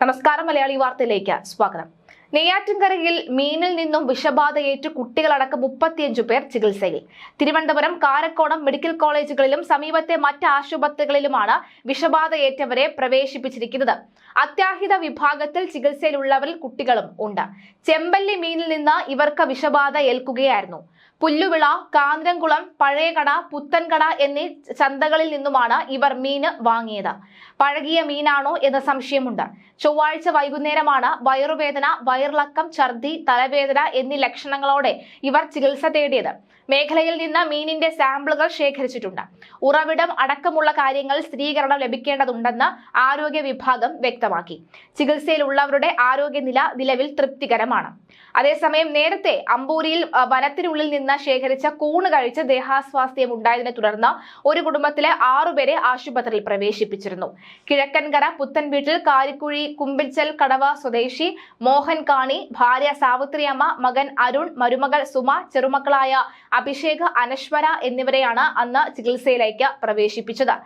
നമസ്കാരം മലയാളി വാർത്തയിലേക്ക് സ്വാഗതം. നെയ്യാറ്റിൻകരയിൽ മീനിൽ നിന്നും വിഷബാധയേറ്റ് കുട്ടികളടക്കം മുപ്പത്തിയഞ്ചു പേർ ചികിത്സയിൽ. തിരുവനന്തപുരം കാരക്കോണം മെഡിക്കൽ കോളേജുകളിലും സമീപത്തെ മറ്റ് ആശുപത്രികളിലുമാണ് വിഷബാധയേറ്റവരെ പ്രവേശിപ്പിച്ചിരിക്കുന്നത്. അത്യാഹിത വിഭാഗത്തിൽ ചികിത്സയിലുള്ളവരിൽ കുട്ടികളും ഉണ്ട്. ചെമ്പല്ലി മീനിൽ നിന്ന് ഇവർക്ക് വിഷബാധ ഏൽക്കുകയായിരുന്നു പുല്ലുവിള കാന്തരംകുളം പഴയകട പുത്തൻകട എന്നീ ചന്തകളിൽ നിന്നുമാണ് ഇവർ മീന് വാങ്ങിയത്. പഴകിയ മീനാണോ എന്ന സംശയമുണ്ട്. ചൊവ്വാഴ്ച വൈകുന്നേരമാണ് വയറുവേദന വയറിളക്കം ഛർദി തലവേദന എന്നീ ലക്ഷണങ്ങളോടെ ഇവർ ചികിത്സ തേടിയത്. മേഖലയിൽ നിന്ന് മീനിന്റെ സാമ്പിളുകൾ ശേഖരിച്ചിട്ടുണ്ട്. ഉറവിടം അടക്കമുള്ള കാര്യങ്ങൾ സ്ഥിരീകരണം ലഭിക്കേണ്ടതുണ്ടെന്ന് ആരോഗ്യ വിഭാഗം വ്യക്തമാക്കി. ചികിത്സയിലുള്ളവരുടെ ആരോഗ്യനില നിലവിൽ തൃപ്തികരമാണ്. അതേസമയം നേരത്തെ അമ്പൂരിയിൽ വനത്തിനുള്ളിൽ നിന്ന് ശേഖരിച്ച കൂണ് കഴിച്ച് ദേഹാസ്വാസ്ഥ്യം ഉണ്ടായതിനെ തുടർന്ന് ഒരു കുടുംബത്തിലെ ആറുപേരെ ആശുപത്രിയിൽ പ്രവേശിപ്പിച്ചിരുന്നു. കിഴക്കൻകര പുത്തൻ വീട്ടിൽ കാരിക്കുഴി കുമ്പിച്ചൽ കടവ സ്വദേശി മോഹൻ കാണി ഭാര്യ സാവിത്രിയമ്മ മകൻ അരുൺ മരുമകൾ സുമ ചെറുമക്കളായ അഭിഷേക് അനശ്വര എന്നിവരെയാണ് അന്ന് ചികിത്സയിലേക്ക് പ്രവേശിപ്പിച്ചത്.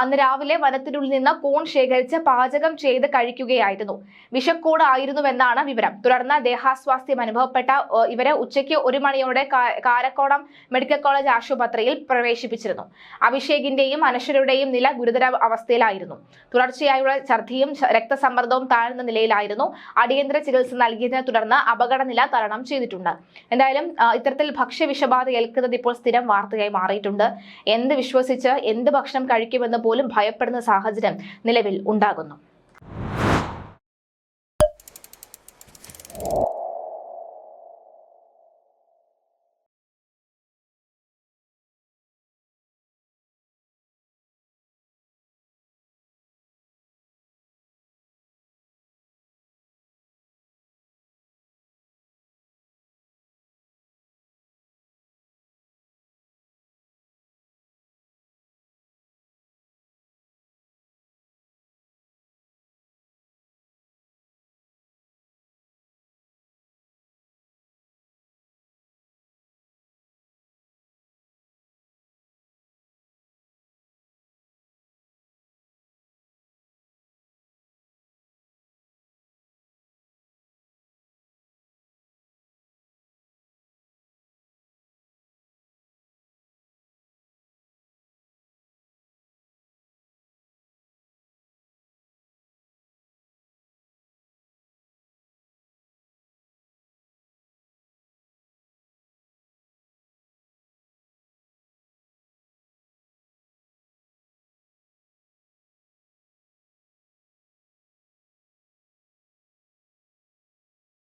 അന്ന് രാവിലെ വനത്തിനുള്ളിൽ നിന്ന് കോൺ ശേഖരിച്ച് പാചകം ചെയ്ത് കഴിക്കുകയായിരുന്നു. വിഷക്കൂടായിരുന്നുവെന്നാണ് വിവരം. തുടർന്ന് ദേഹാസ്വാസ്ഥ്യം അനുഭവപ്പെട്ട ഇവരെ ഉച്ചയ്ക്ക് ഒരു മണിയോടെ കാരക്കോടം മെഡിക്കൽ കോളേജ് ആശുപത്രിയിൽ പ്രവേശിപ്പിച്ചിരുന്നു. അഭിഷേകിന്റെയും അനശ്വരയുടെയും നില ഗുരുതര അവസ്ഥയിലായിരുന്നു. തുടർച്ചയായുള്ള ഛർദിയും രക്തസമ്മർദ്ദവും താഴ്ന്ന നിലയിലായിരുന്നു അടിയന്തര ചികിത്സ നൽകിയതിനെ തുടർന്ന് അപകടനില തരണം ചെയ്തിട്ടുണ്ട്. എന്തായാലും ഇത്തരത്തിൽ ഭക്ഷ്യ വിഷബാധ ഏൽക്കുന്നത് ഇപ്പോൾ സ്ഥിരം വാർത്തയായി മാറിയിട്ടുണ്ട്. എന്ത് വിശ്വസിച്ച് എന്ത് ഭക്ഷണം കഴിക്കുമെന്ന് പോലും ഭയപ്പെടുന്ന സാഹചര്യം നിലവിൽ ഉണ്ടാകുന്നു